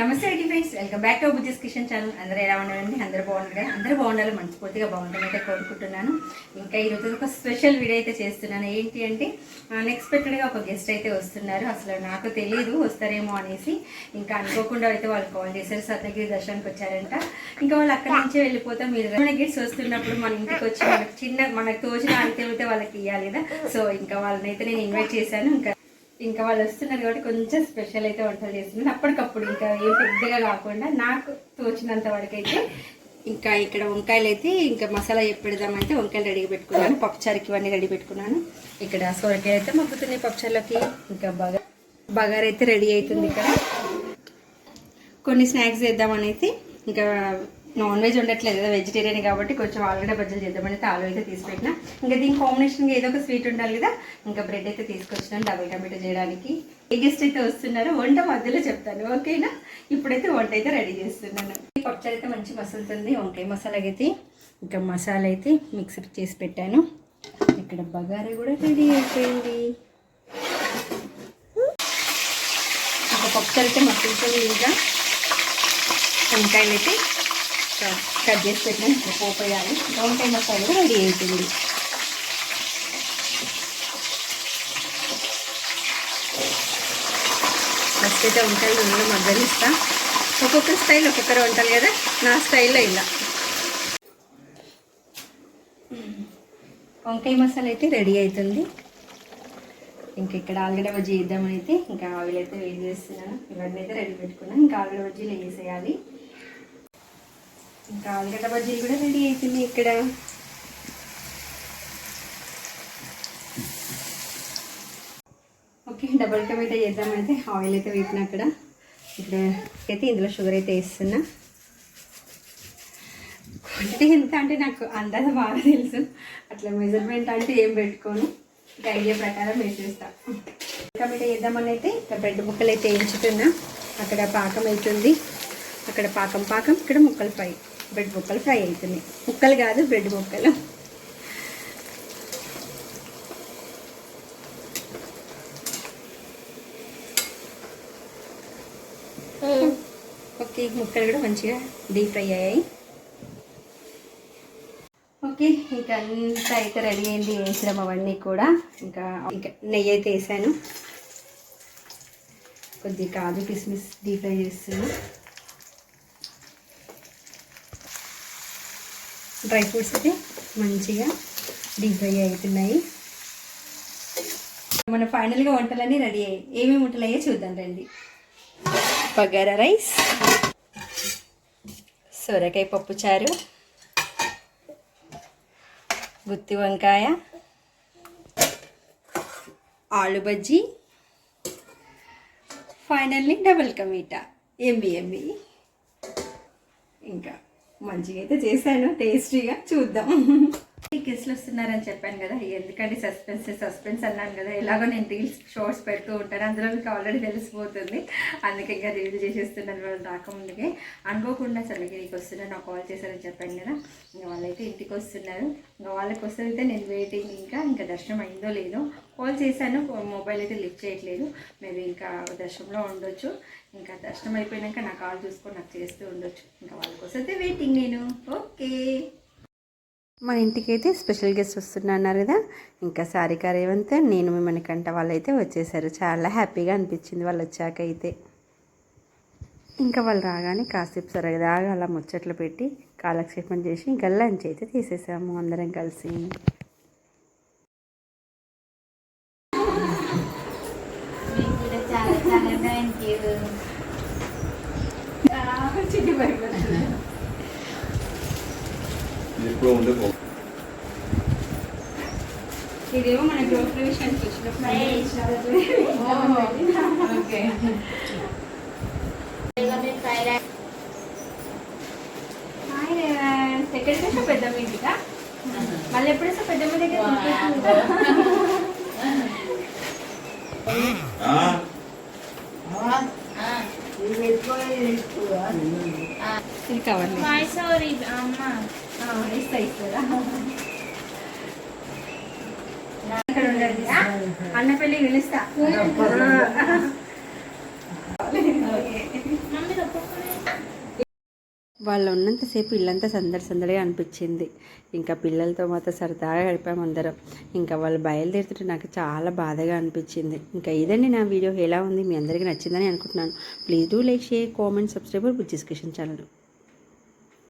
నమస్తే అండి friends welcome back to Buddhis Kishan channel. అందరూ ఎలా ఉన్నారండి? అందరూ బాగుండాలి అందరూ బాగుండాలి మనస్ఫూర్తిగా బాగుంటానైతే కోరుకుంటున్నాను. ఇంకా ఈరోజు ఒక స్పెషల్ వీడియో అయితే చేస్తున్నాను. ఏంటి అంటే అన్ఎక్స్పెక్టెడ్గా ఒక గెస్ట్ అయితే వస్తున్నారు. అసలు నాకు తెలియదు వస్తారేమో అనేసి. ఇంకా అనుకోకుండా అయితే వాళ్ళు కాల్ చేశారు. సత్యగిరి దర్శనానికి వచ్చారంట. ఇంకా వాళ్ళు అక్కడి నుంచే వెళ్ళిపోతాం. మీరు మన గెట్స్ వస్తున్నప్పుడు మన ఇంటికి వచ్చి మనకు చిన్న మనకు తోచిన అంతే వాళ్ళకి ఇవ్వాలి కదా. సో ఇంకా వాళ్ళని అయితే నేను ఇన్వైట్ చేశాను. ఇంకా ఇంకా వాళ్ళు వస్తున్నారు కాబట్టి కొంచెం స్పెషల్ అయితే వంటలు చేస్తున్నాను అప్పటికప్పుడు ఇంకా ఏం పెద్దగా కాకుండా నాకు తోచినంత వరకు అయితే ఇంకా ఇక్కడ వంకాయలు అయితే ఇంకా మసాలా పెడదామంటే వంకాయలు రెడీ పెట్టుకున్నాను. పప్పుచారుకి ఇవన్నీ రెడీ పెట్టుకున్నాను. ఇక్కడ సొరకాయ అయితే మగ్గుతున్నాయి పప్పుచారులోకి ఇంకా బగా బగారు అయితే రెడీ అవుతుంది ఇక్కడ. కొన్ని స్నాక్స్ చేద్దామని అయితే ఇంకా నాన్ వెజ్ ఉండట్లేదు కదా వెజిటేరియన్ కాబట్టి కొంచెం ఆలుగడ్డ బజ్జీలు చేద్దామని ఆలు అయితే తీసిపెట్టిన. ఇంకా దీని కాంబినేషన్గా ఏదో ఒక స్వీట్ ఉండాలి కదా ఇంకా బ్రెడ్ అయితే తీసుకొచ్చినాను డబుల్ టమాటో చేయడానికి. ఏ గెస్ట్ అయితే వస్తున్నారో వంట మధ్యలో చెప్తాను ఓకేనా? ఇప్పుడైతే వంట అయితే రెడీ చేస్తున్నాను. ఈ పచ్చడి అయితే మంచి మసాలుతుంది వంకాయ మసాలా అయితే. ఇంకా మసాలా అయితే మిక్సర్ చేసి పెట్టాను. ఇక్కడ బగారా కూడా రెడీ అయిపోయింది. ఇంకా పప్పు అయితే మసులుతుంది ఇంకా. వంకాయలు అయితే కట్ చేసి పెట్టిన పోయాలి పోపేయాలి. వంకాయ మసాలా కూడా రెడీ అవుతుంది ఫస్ట్ అయితే వంకాయలు నూనెలో మగ్గనిస్తా ఒక్కొక్క స్టైల్ ఒక్కొక్కరు వంటలు కదా? నా స్టైల్లో ఇలా. వంకాయ మసాలా అయితే రెడీ అవుతుంది ఇంకా ఇక్కడ ఆలుగడ్డ బజ్జీ వేద్దామని అయితే ఇంకా ఆవిలైతే వేడి చేస్తున్నాను? ఇవన్నీ అయితే రెడీ పెట్టుకున్నాను. ఇంకా ఆలుగడ్డ బజ్జీలు వేసేయాలి ఇంకా ఆలుగడ్డ బజ్జీలు కూడా రెడీ అవుతుంది ఇక్కడ. ఓకే డబల్ టమాటా చేద్దామైతే ఆయిల్ అయితే వేపిన అక్కడ. ఇక్కడ అయితే ఇందులో షుగర్ అయితే వేస్తున్నా. క్వాంటిటీ ఎంత అంటే నాకు అందాజ బాగా తెలుసు. అట్లా మెజర్మెంట్ అంటే ఏం పెట్టుకోను. ఇంకా ఐడియా ప్రకారం వేసేస్తా. టమాటా చేద్దామని అయితే ఇంకా బ్రెడ్ ముక్కలు అయితే వేయించుతున్నా అక్కడ పాకం అవుతుంది. అక్కడ పాకం పాకం ఇక్కడ ముక్కలు ఫ్రై. బ్రెడ్ ముక్కలు ఫ్రై అవుతున్నాయి ముక్కలు కాదు బ్రెడ్ ముక్కలు. ఓకే ముక్కలు కూడా మంచిగా డీప్ ఫ్రై అయ్యాయి. ఓకే ఇంకా అంతా అయితే రెడీ అయింది. వేసినాం అవన్నీ కూడా. ఇంకా ఇంకా నెయ్యి అయితే వేసాను. కొద్దిగా కాజు కిస్మిస్ డీప్ ఫ్రై చేస్తున్నాను డ్రై ఫ్రూట్స్ అయితే మంచిగా డీప్ ఫ్రై అవుతున్నాయి. మన ఫైనల్గా వంటలన్నీ రెడీ అయ్యాయి. ఏమేమి వంటలు చూద్దాం రండి. బగారా రైస్ సొరకాయ పప్పు చారు గుత్తి వంకాయ ఆలు బజ్జీ ఫైనల్లీ డబుల్ కమీటా ఎంబీ ఎంబీ. ఇంకా మంచిగా అయితే చేశాను టేస్టీగా చూద్దాం. గెస్ట్లు వస్తున్నారని చెప్పాను కదా. ఎందుకంటే సస్పెన్స్ సస్పెన్స్ అన్నాను కదా. ఎలాగో నేను రీల్స్ షార్ట్స్ పెడుతూ ఉంటాను. అందులో మీకు ఆల్రెడీ తెలిసిపోతుంది. అందుకే ఇంకా రీల్ చేసేస్తున్నాను వాళ్ళు రాకముందుకే. అనుకోకుండా చలికి నీకు వస్తున్నాను నాకు కాల్ చేశారని చెప్పాను కదా. ఇంకా వాళ్ళైతే ఇంటికి వస్తున్నారు. ఇంకా వాళ్ళకి వస్తే నేను వెయిటింగ్ ఇంకా ఇంకా దర్శనం అయిందో లేదో కాల్ చేశాను. మొబైల్ అయితే లిఫ్ట్ చేయట్లేదు. మేబీ ఇంకా దర్శనంలో ఉండొచ్చు. ఇంకా దర్శనం అయిపోయినాక నా కాల్ చూసుకొని నాకు చేస్తూ ఉండొచ్చు. ఇంకా వాళ్ళకి వస్తే వెయిటింగ్ నేను. ఓకే. మన ఇంటికి అయితే స్పెషల్ గెస్ట్ వస్తున్నారు అన్నారు కదా. ఇంకా సారిక రేవంత్ నేను మిమ్మల్ని వాళ్ళు అయితే వచ్చేసారు. చాలా హ్యాపీగా అనిపించింది వాళ్ళు వచ్చాక అయితే ఇంకా వాళ్ళు రాగానే కాసేపు సరదాగా అలా ముచ్చట్లు పెట్టి కాలక్షేపం చేసి ఇంకా లంచ్ అయితే తీసేసాము అందరం కలిసి. ఎప్పుడో ఉండే ఇదేమో మన గ్రోసరీ విషయానికి వచ్చినప్పుడు ఓకే ఎక్కడికి వచ్చా పెద్దమ్మ ఇంటికా? మళ్ళీ ఎప్పుడు వస్తా పెద్దమ్మ దగ్గర ఆ, ఇది కావాలి మైసూరి అమ్మ. ఇస్తా ఇస్తారా ఇక్కడ ఉండదు అన్న పెళ్ళి పిలుస్తా. వాళ్ళు ఉన్నంతసేపు ఇల్లంతా సందడి సందడిగా అనిపించింది. ఇంకా పిల్లలతో మాత్రం సరదాగా గడిపాము అందరం. ఇంకా వాళ్ళు బయలుదేరుతుంటే నాకు చాలా బాధగా అనిపించింది. ఇంకా ఇదండి నా వీడియో. ఎలా ఉంది? మీ అందరికీ నచ్చిందని అనుకుంటున్నాను. Please do like share comment subscriber Bujjis Kishan channel.